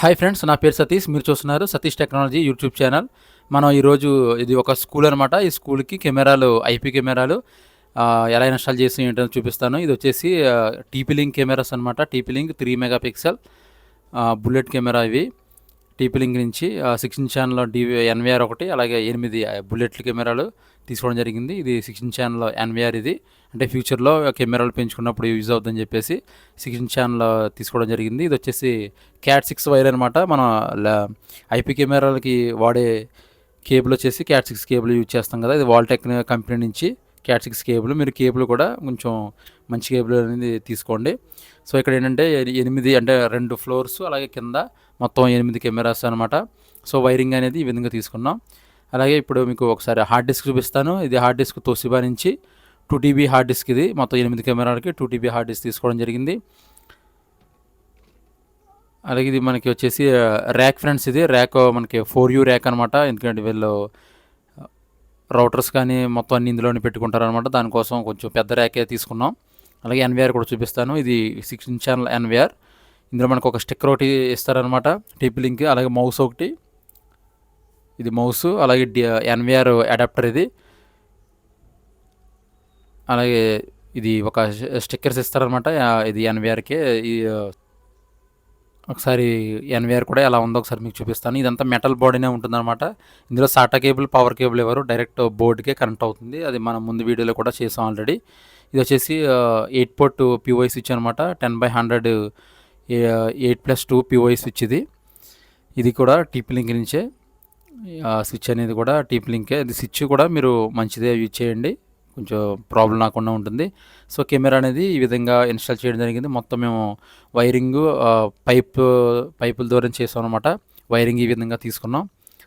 Hi friends నా పేరు సతీష్. మీరు చూస్తున్నారు సతీష్ టెక్నాలజీ యూట్యూబ్ ఛానల్. మనం ఈరోజు ఇది ఒక స్కూల్ అనమాట ఈ స్కూల్కి కెమెరాలు ఐపీ కెమెరాలు ఎలా ఇన్స్టాల్ చేసి ఏంటో చూపిస్తాను. ఇది వచ్చేసి టీపీ లింక్ కెమెరాస్ అనమాట TP link three mega pixel bullet camera ఇవి. టీపీలింగ్ నుంచి సిక్స్టీన్ ఛానల్ డివి ఎన్విఆర్ ఒకటి అలాగే ఎనిమిది బుల్లెట్ల కెమెరాలు తీసుకోవడం జరిగింది. ఇది సిక్స్టీన్ ఛానల్ ఎన్విఆర్ ఇది. అంటే ఫ్యూచర్లో కెమెరాలు పెంచుకున్నప్పుడు యూజ్ అవుతుందని చెప్పేసి సిక్స్టీన్ ఛానల్ తీసుకోవడం జరిగింది. ఇది వచ్చేసి క్యాట్ సిక్స్ వైర్ అనమాట మన ఐపీ కెమెరాలకి వాడే కేబుల్ వచ్చేసి క్యాట్ సిక్స్ కేబుల్ యూజ్ చేస్తాం కదా. ఇది వాల్టెక్ కంపెనీ నుంచి క్యాట్ సిక్స్ కేబుల్ మీరు కేబుల్ కూడా కొంచెం మంచి కేబుల్ అనేది తీసుకోండి. సో ఇక్కడ ఏంటంటే ఎనిమిది అంటే రెండు ఫ్లోర్స్ అలాగే కింద మొత్తం ఎనిమిది కెమెరాస్ అనమాట సో వైరింగ్ అనేది ఈ విధంగా తీసుకున్నాం. అలాగే ఇప్పుడు మీకు ఒకసారి హార్డ్ డిస్క్ చూపిస్తాను. ఇది హార్డ్ డిస్క్ తోసిబా నుంచి టూ టీబీ హార్డ్ డిస్క్ ఇది. మొత్తం ఎనిమిది కెమెరాలకి టూ టీబీ హార్డ్ డిస్క్ తీసుకోవడం జరిగింది. అలాగే ఇది మనకి వచ్చేసి ర్యాక్ ఫ్రెండ్స్ ఇది. ర్యాక్ మనకి ఫోర్ యూ ర్యాక్ అనమాట ఎందుకంటే వీళ్ళు రౌటర్స్ కానీ మొత్తం అన్ని ఇందులోనే పెట్టుకుంటారు అనమాట దానికోసం కొంచెం పెద్ద ర్యాకే తీసుకున్నాం. అలాగే ఎన్విఆర్ కూడా చూపిస్తాను. ఇది సిక్స్టీన్ ఛానల్ ఎన్విఆర్. ఇందులో మనకు ఒక స్టిక్కర్ ఒకటి ఇస్తారనమాట టిప్ లింక్ అలాగే మౌస్ ఒకటి. ఇది మౌస్ అలాగే డి ఎన్విఆర్ అడాప్టర్ ఇది. అలాగే ఇది ఒక స్టిక్కర్స్ ఇస్తారనమాట ఇది ఎన్విఆర్కే. ఈ ఒకసారి ఎన్విఆర్ కూడా ఎలా ఉందో ఒకసారి మీకు చూపిస్తాను. ఇదంతా మెటల్ బాడీనే ఉంటుందన్నమాట. ఇందులో సాటా కేబుల్ పవర్ కేబుల్ ఎవరు డైరెక్ట్ బోర్డుకే కనెక్ట్ అవుతుంది. అది మనం ముందు వీడియోలో కూడా చేసాం ఆల్రెడీ. ఇది వచ్చేసి ఎయిట్ పోర్ట్ పిఓఐ స్విచ్ అనమాట ten by hundred eight plus two POE switch ఇది. ఇది కూడా టీపీ లింక్ నుంచే స్విచ్ అనేది కూడా టీపీ లింకే. ఇది స్విచ్ కూడా మీరు మంచిదే యూజ్ చేయండి. కొంచెం ప్రాబ్లం రాకుండా ఉంటుంది. సో కెమెరా అనేది ఈ విధంగా ఇన్స్టాల్ చేయడం జరిగింది. మొత్తం మేము వైరింగ్ పైప్ పైపుల ద్వారా చేసాం అనమాట వైరింగ్ ఈ విధంగా తీసుకున్నాం.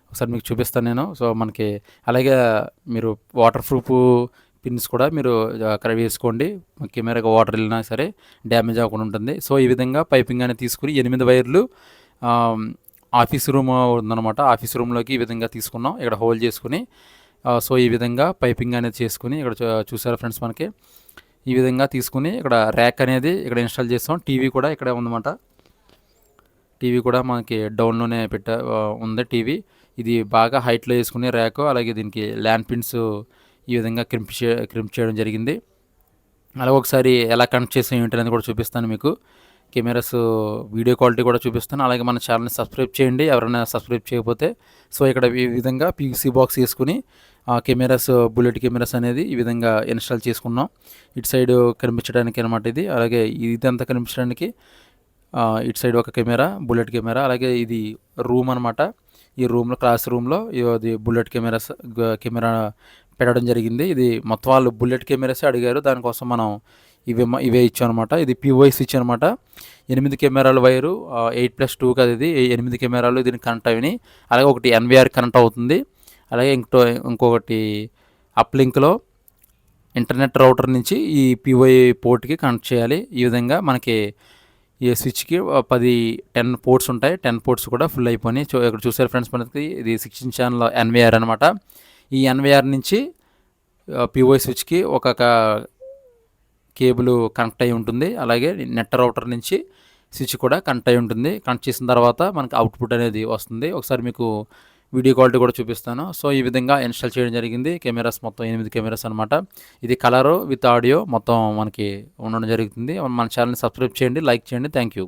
ఒకసారి మీకు చూపిస్తాను నేను. సో మనకి అలాగే మీరు వాటర్ ప్రూఫ్ పిన్స్ కూడా మీరు అక్కడ వేసుకోండి. కెమెరాకి వాటర్ వెళ్ళినా సరే డ్యామేజ్ అవ్వకుండా ఉంటుంది. సో ఈ విధంగా పైపింగ్ అనేది తీసుకుని ఎనిమిది వైర్లు ఆఫీస్ రూమ్ ఉందన్నమాట. ఆఫీస్ రూమ్లోకి ఈ విధంగా తీసుకున్నాం. ఇక్కడ హోల్డ్ చేసుకుని సో ఈ విధంగా పైపింగ్ అనేది చేసుకుని ఇక్కడ చూ- చూసారా ఫ్రెండ్స్ మనకి? ఈ విధంగా తీసుకుని ఇక్కడ ర్యాక్ అనేది ఇక్కడ ఇన్స్టాల్ చేస్తాం. టీవీ కూడా ఇక్కడే ఉందన్నమాట. టీవీ కూడా మనకి డౌన్లోనే పెట్ట ఉంది టీవీ. ఇది బాగా హైట్లో వేసుకునే ర్యాక్. అలాగే దీనికి ల్యాండ్ పిన్స్ ఈ విధంగా క్రింప్ చే క్రింప్ చేయడం జరిగింది. అలాగే ఒకసారి ఎలా కనెక్ట్ చేసి ఏంటనేది కూడా చూపిస్తాను మీకు. కెమెరాస్ వీడియో క్వాలిటీ కూడా చూపిస్తాను. అలాగే మన ఛానల్ని సబ్స్క్రైబ్ చేయండి. ఎవరైనా సబ్స్క్రైబ్ చేయకపోతే సో ఇక్కడ ఈ విధంగా పీసీ బాక్స్ వేసుకుని కెమెరాస్ బుల్లెట్ కెమెరాస్ అనేది ఈ విధంగా ఇన్స్టాల్ చేసుకున్నాం. ఇటు సైడ్ కనిపించడానికి అనమాట ఇది. అలాగే ఇదంతా కనిపించడానికి ఇటు సైడ్ ఒక కెమెరా బుల్లెట్ కెమెరా అలాగే ఇది రూమ్ అనమాట ఈ రూమ్లో క్లాస్ రూమ్లో ఇది బుల్లెట్ కెమెరాస్ కెమెరా పెట్టడం జరిగింది. ఇది మొత్తం వాళ్ళు బుల్లెట్ కెమెరాసే అడిగారు దానికోసం మనం ఇవే ఇవే ఇచ్చాం అనమాట ఇది పిఓఐ స్విచ్ అనమాట ఎనిమిది కెమెరాలు వైరు ఎయిట్ ప్లస్ టూ కదా ఇది ఎనిమిది కెమెరాలు దీనికి కనెక్ట్ అయినాయి. అలాగే ఒకటి ఎన్విఆర్ కనెక్ట్ అవుతుంది. అలాగే ఇంకో ఇంకొకటి అప్ లింక్లో ఇంటర్నెట్ రౌటర్ నుంచి ఈ పిఓఐ పోర్ట్కి కనెక్ట్ చేయాలి. ఈ విధంగా మనకి ఈ స్విచ్కి పది టెన్ పోర్ట్స్ ఉంటాయి. టెన్ పోర్ట్స్ కూడా ఫుల్ అయిపోయినాయి. చూ ఇక్కడ చూసారు ఫ్రెండ్స్ మనకి ఇది సిక్స్టీన్ ఛానల్ ఎన్వీఆర్ అనమాట ఈ ఎన్వీఆర్ నుంచి పిఓఐ స్విచ్కి ఒక కేబుల్ కనెక్ట్ అయి ఉంటుంది. అలాగే నెట్ రౌటర్ నుంచి స్విచ్ కూడా కనెక్ట్ అయి ఉంటుంది. కనెక్ట్ చేసిన తర్వాత మనకి అవుట్పుట్ అనేది వస్తుంది. ఒకసారి మీకు వీడియో క్వాలిటీ కూడా చూపిస్తాను. సో ఈ విధంగా ఇన్స్టాల్ చేయడం జరిగింది. కెమెరాస్ మొత్తం ఎనిమిది కెమెరాస్ అనమాట ఇది కలరు విత్ ఆడియో మొత్తం మనకి ఉండడం జరుగుతుంది. మన ఛానల్ని సబ్స్క్రైబ్ చేయండి లైక్ చేయండి. Thank you